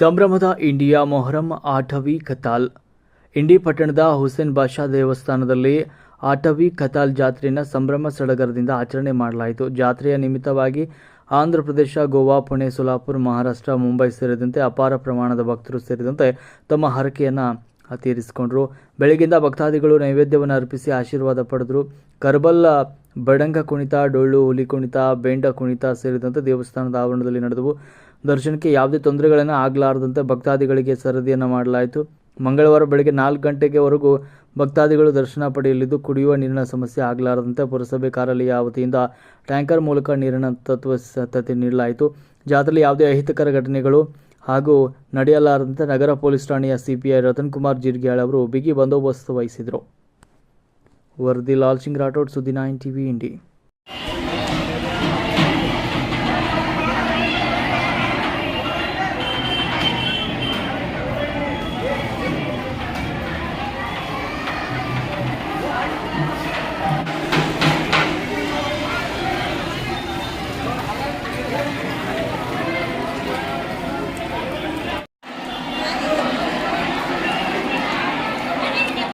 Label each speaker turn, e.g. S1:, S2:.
S1: ಸಂಭ್ರಮದ ಇಂಡಿಯಾ ಮೊಹರಂ ಆಟವಿ ಕತಾಲ್. ಇಂಡಿ ಪಟ್ಟಣದ ಹುಸೇನ್ ಬಾಷಾ ದೇವಸ್ಥಾನದಲ್ಲಿ ಆಟವಿ ಕತಾಲ್ ಜಾತ್ರೆಯನ್ನು ಸಂಭ್ರಮ ಸಡಗರದಿಂದ ಆಚರಣೆ ಮಾಡಲಾಯಿತು. ಜಾತ್ರೆಯ ನಿಮಿತ್ತವಾಗಿ ಆಂಧ್ರ ಪ್ರದೇಶ, ಗೋವಾ, ಪುಣೆ, ಸೋಲಾಪುರ, ಮಹಾರಾಷ್ಟ್ರ, ಮುಂಬೈ ಸೇರಿದಂತೆ ಅಪಾರ ಪ್ರಮಾಣದ ಭಕ್ತರು ಸೇರಿದಂತೆ ತಮ್ಮ ಹರಕೆಯನ್ನು ತೀರಿಸಿಕೊಂಡರು ಬೆಳಗ್ಗಿಂದ ಭಕ್ತಾದಿಗಳು ನೈವೇದ್ಯವನ್ನು ಅರ್ಪಿಸಿ ಆಶೀರ್ವಾದ ಪಡೆದರು. ಕರ್ಬಲ್ಲ, ಬಡಂಗ ಕುಣಿತ, ಡೊಳ್ಳು, ಹುಲಿ ಕುಣಿತ, ಬೇಂಡ ಕುಣಿತ ಸೇರಿದಂತೆ ದೇವಸ್ಥಾನದ ಆವರಣದಲ್ಲಿ ನಡೆದವು. ದರ್ಶನಕ್ಕೆ ಯಾವುದೇ ತೊಂದರೆಗಳನ್ನು ಆಗಲಾರದಂತೆ ಭಕ್ತಾದಿಗಳಿಗೆ ಸರದಿಯನ್ನು ಮಾಡಲಾಯಿತು. ಮಂಗಳವಾರ ಬೆಳಗ್ಗೆ ನಾಲ್ಕು ಗಂಟೆಗೆವರೆಗೂ ಭಕ್ತಾದಿಗಳು ದರ್ಶನ ಪಡೆಯಲಿದ್ದು, ಕುಡಿಯುವ ನೀರಿನ ಸಮಸ್ಯೆ ಆಗಲಾರದಂತೆ ಪುರಸಭೆ ಕಾರ್ಯಾಲಯ ವತಿಯಿಂದ ಟ್ಯಾಂಕರ್ ಮೂಲಕ ನೀರಿನ ತತ್ವ ಸತ್ತತೆ ನೀಡಲಾಯಿತು. ಜಾತ್ರೆಯಲ್ಲಿ ಯಾವುದೇ ಅಹಿತಕರ ಘಟನೆಗಳು ಹಾಗೂ ನಡೆಯಲಾರದಂತೆ ನಗರ ಪೊಲೀಸ್ ಠಾಣೆಯ ಸಿಪಿಐ ರತನ್ ಕುಮಾರ್ ಜಿರ್ಗ್ಯಾಳ್ ಅವರು ಬಿಗಿ ಬಂದೋಬಸ್ತ್ ವಹಿಸಿದರು ವರದಿ, ಲಾಲ್ ಸಿಂಗ್ ರಾಠೋಡ್, ಸುದ್ದಿ ನೈನ್ ಟಿವಿ ಇಂಡಿ.